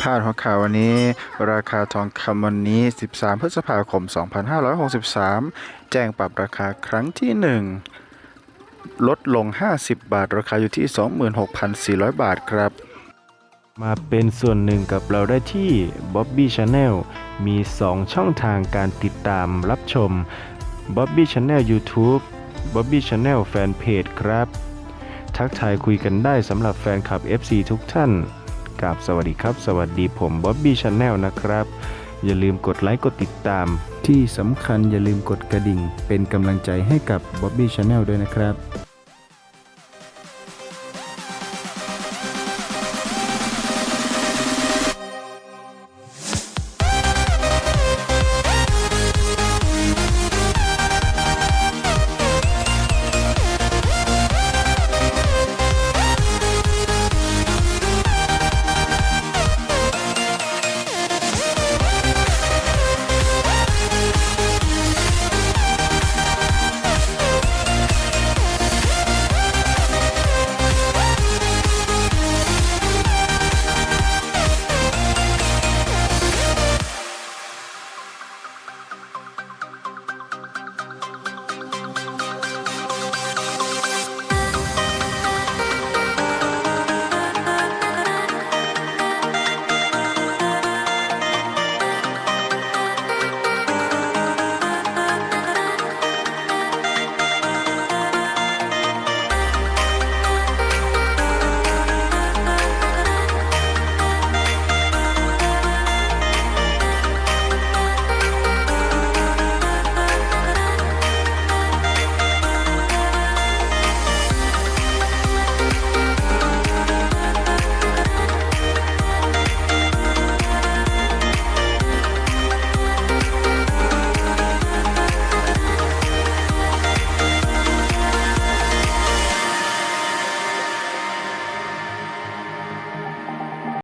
พาดหัวข่าววันนี้ ราคาทองคำวันนี้ 13 พฤษภาคม 2563 แจ้งปรับราคาครั้งที่ 1 ลดลง 50 บาท ราคาอยู่ที่ 26,400 บาทครับ มาเป็นส่วนหนึ่งกับเราได้ที่ Bobby Channel มี 2 ช่องทางการติดตามรับชม Bobby Channel YouTube Bobby Channel Fanpage ครับ ทักทายคุยกันได้สำหรับแฟนคลับ FC ทุกท่าน กับสวัสดีครับ สวัสดีผมบ๊อบบี้ชาแนลนะครับ อย่าลืมกดไลค์กดติดตาม ที่สำคัญอย่าลืมกดกระดิ่ง เป็นกำลังใจให้กับบ๊อบบี้ชาแนลด้วยนะครับ